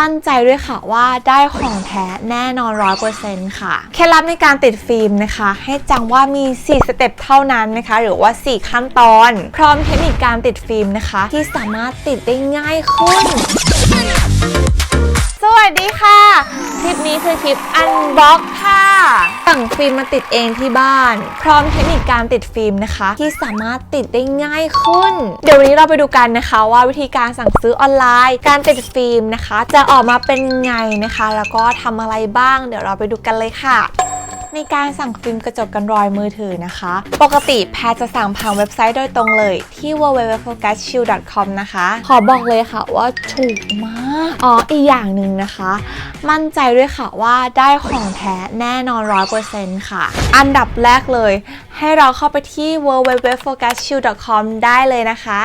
มั่นใจด้วยค่ะว่าได้ของแท้แน่นอนร้อยเปอร์เซ็นต์ค่ะ เคล็ดลับในการติดฟิล์มนะคะ ให้จำว่ามี 4 สเต็ปเท่านั้นนะคะ หรือว่า 4 ขั้นตอน พร้อมเทคนิคการติดฟิล์มนะคะ ที่สามารถติดได้ง่ายขึ้น วัสดีค่ะ คลิปนี้คือคลิปอันบ็อกค่ะสั่งฟิล์มมาติดเองที่บ้าน พร้อมเทคนิคการติดฟิล์มนะคะ ที่สามารถติดได้ง่ายขึ้น เดี๋ยววันนี้เราไปดูกันนะคะว่าวิธีการสั่งซื้อออนไลน์ การติดฟิล์มนะคะ จะออกมาเป็นไงนะคะ แล้วก็ทำอะไรบ้าง เดี๋ยวเราไปดูกันเลยค่ะในการสั่งฟิล์มกระจกกันรอยมือถือนะคะ ปกติแพรจะสั่งผ่านเว็บไซต์โดยตรงเลยที่ www.focuschill.com นะคะ ขอบอกเลยค่ะว่าถูกมาก อ๋ออีกอย่างหนึ่งนะคะ มั่นใจด้วยค่ะว่าได้ของแท้แน่นอน100%ค่ะ อันดับแรกเลย ให้เราเข้าไปที่ www.focuschill.com ได้เลยนะคะ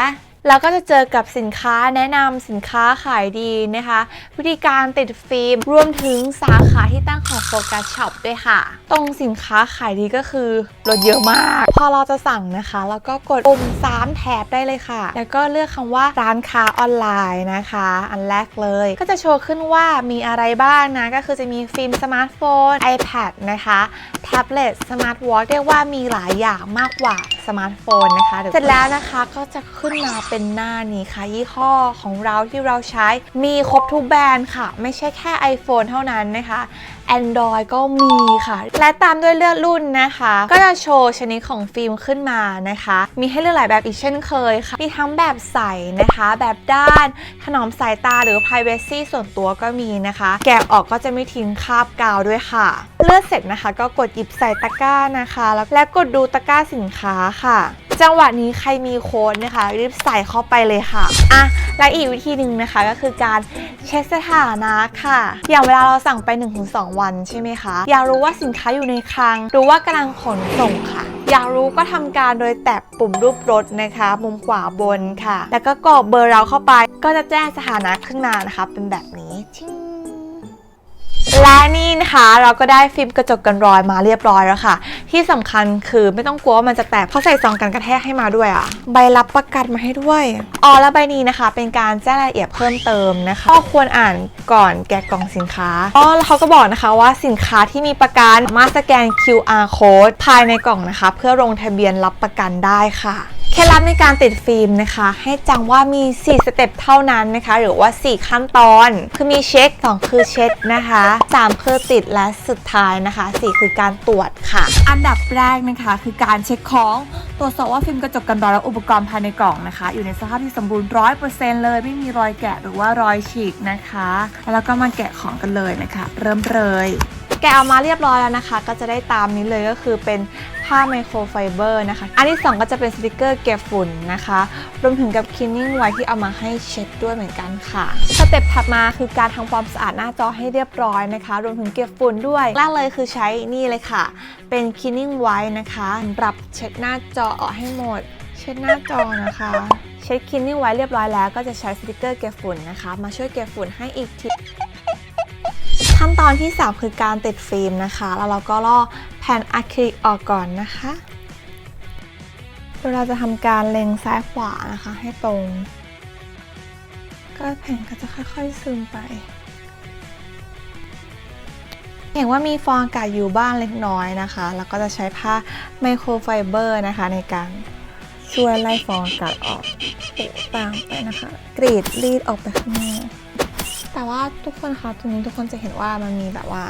แล้วก็จะเจอกับสินค้าแนะนำสินค้าขายดีนะคะ วิธีการติดฟิล์มรวมถึงสาขาที่ตั้งของโฟกัสช็อปด้วยค่ะ ตรงสินค้าขายดีก็คือลดเยอะมาก พอเราจะสั่งนะคะ แล้วก็กดปุ่ม3แถบได้เลยค่ะ แล้วก็เลือกคำว่าร้านค้าออนไลน์นะคะ อันแรกเลย ก็จะโชว์ขึ้นว่ามีอะไรบ้างนะ ก็คือจะมีฟิล์มสมาร์ทโฟน iPad นะคะแท็บเล็ตสมาร์ทวอทเรียกว่ามีหลายอย่างมากกว่า สมาร์ทโฟนนะคะเสร็จแล้วนะคะก็จะขึ้นมาเป็นหน้านี้ค่ะ ยี่ห้อของเราที่เราใช้มีครบทุกแบรนด์ค่ะ ไม่ใช่แค่ iPhone เท่านั้นนะคะ Android ก็มีค่ะ และตามด้วยเลือกรุ่นนะคะ ก็จะโชว์ชนิดของฟิล์มขึ้นมานะคะ มีให้เลือกหลายแบบอีกเช่นเคยค่ะ มีทั้งแบบใสนะคะ แบบด้าน ถนอมสายตาหรือ privacy ส่วนตัวก็มีนะคะ แกะออกก็จะไม่ทิ้งคราบกาวด้วยค่ะ เลือกเสร็จนะคะ ก็กดหยิบใส่ตะกร้านะคะ แล้วกดดูตะกร้าสินค้าค่ะ จังหวะนี้ใครมีโค้ดนะคะรีบใส่เข้าไปเลยค่ะอะและอีกวิธีหนึ่งนะคะก็คือการเช็คสถานะค่ะ อย่างเวลาเราสั่งไป 1-2 วันใช่ไหมคะ อยากรู้ว่าสินค้าอยู่ในคลัง หรือว่ากำลังขนส่งค่ะ อยากรู้ก็ทำการโดยแตะปุ่มรูปรถนะคะ มุมขวาบนค่ะ แล้วก็กรอกเบอร์เราเข้าไป ก็จะแจ้งสถานะขึ้นมานะคะ เป็นแบบนี้ชิง และนี่นะคะเราก็ได้ฟิล์มกระจกกันรอยมาเรียบร้อยแล้วค่ะ ที่สำคัญคือไม่ต้องกลัวว่ามันจะแตกเพราะใส่ซองกันกระแทกให้มาด้วยอะใบรับประกันมาให้ด้วยอ๋อและใบนี้นะคะ เป็นการแจ้งรายละเอียดเพิ่มเติมนะคะก็ควรอ่านก่อนแกะกล่องสินค้าอ๋อแล้วเขาก็บอกนะคะว่าสินค้าที่มีประกันสามารถสแกน QR code ภายในกล่องนะคะ เพื่อลงทะเบียนรับประกันได้ค่ะ เคล็ดลับในการติดฟิล์มนะคะ ให้จำว่ามี 4 สเต็ปเท่านั้นนะคะ หรือว่า 4 ขั้นตอน คือมีเช็ค 2 คือเช็ดนะคะ 3 คือติดและสุดท้ายนะคะ 4 คือการตรวจค่ะ อันดับแรกนะคะ คือการเช็คของตรวจสอบว่าฟิล์มกระจกกันรอยและอุปกรณ์ภายในกล่องนะคะ อยู่ในสภาพที่สมบูรณ์ร้อยเปอร์เซ็นต์เลย ไม่มีรอยแกะหรือว่ารอยฉีกนะคะ แล้วก็มาแกะของกันเลยนะคะ เริ่มเลย แกะออกมาเรียบร้อยแล้วนะคะ ก็จะได้ตามนี้เลยก็คือเป็นผ้าไมโครไฟเบอร์นะคะ อันที่ 2 ก็จะเป็นสติกเกอร์เก็บฝุ่นนะคะ รวมถึงกับคินนิ่งไวที่เอามาให้เช็ดด้วยเหมือนกันค่ะสเต็ปถัดมาคือการทำความสะอาดหน้าจอให้เรียบร้อยนะคะ รวมถึงเก็บฝุ่นด้วยแรกเลยคือใช้นี่เลยค่ะ เป็นคินนิ่งไว้นะคะปรับเช็ดหน้าจอออกให้หมด เช็ดหน้าจอนะคะเช็ดคินนิ่งไว้เรียบร้อยแล้วก็จะใช้สติกเกอร์เก็บฝุ่นนะคะ มาช่วยเก็บฝุ่นให้อีกที ขั้นตอนที่ 3 คือการติดฟิล์มนะคะ แล้วเราก็ลอกแผ่นอะคริลิกออกก่อนนะคะโดยเราจะทำการเล็งซ้ายขวานะคะให้ตรง ก็แผ่นก็จะค่อยๆซึมไป เห็นว่ามีฟองอากาศอยู่บ้างเล็กน้อยนะคะ แล้วก็จะใช้ผ้าไมโครไฟเบอร์นะคะในการช่วยไล่ฟองอากาศออกตามไปนะคะ กรีดรีดออกไปข้างนอก แต่ว่าทุกคนคะตรงนี้ทุกคนจะเห็นว่ามันมีแบบว่า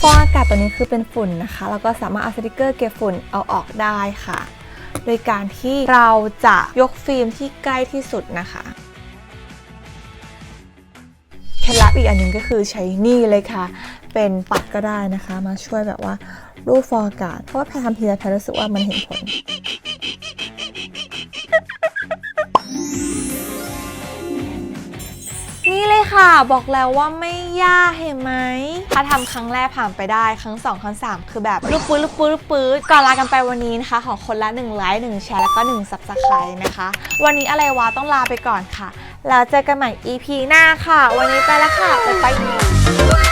ฟองอากาศตัวนี้คือเป็นฝุ่นนะคะแล้วก็สามารถเอาสติกเกอร์เก็บฝุ่นเอาออกได้ค่ะ โดยการที่เราจะยกฟิล์มที่ใกล้ที่สุดนะคะเคล็ดลับอีกอันหนึ่งก็คือใช้นี่เลยค่ะ เป็นปัดก็ได้นะคะ มาช่วยแบบว่ารูปฟองอากาศเพราะว่าแพรทำทีไรแพรรู้สึกว่ามันเห็นผล เลยค่ะ บอกแล้วว่าไม่ยากเห็นไหมถ้าทำครั้งแรกผ่านไปได้ครั้ง 2 ครั้ง 3 คือแบบลูกปื้ดลูกปื้ดลูกปื้ดก่อนลากันไปวันนี้นะคะ ขอคนละ1ไลค์1แชร์แล้วก็1 subscribe นะคะ วันนี้อะไรวะต้องลาไปก่อนค่ะแล้วเจอกันใหม่ EP หน้าค่ะ วันนี้ไปแล้วค่ะบ๊ายบาย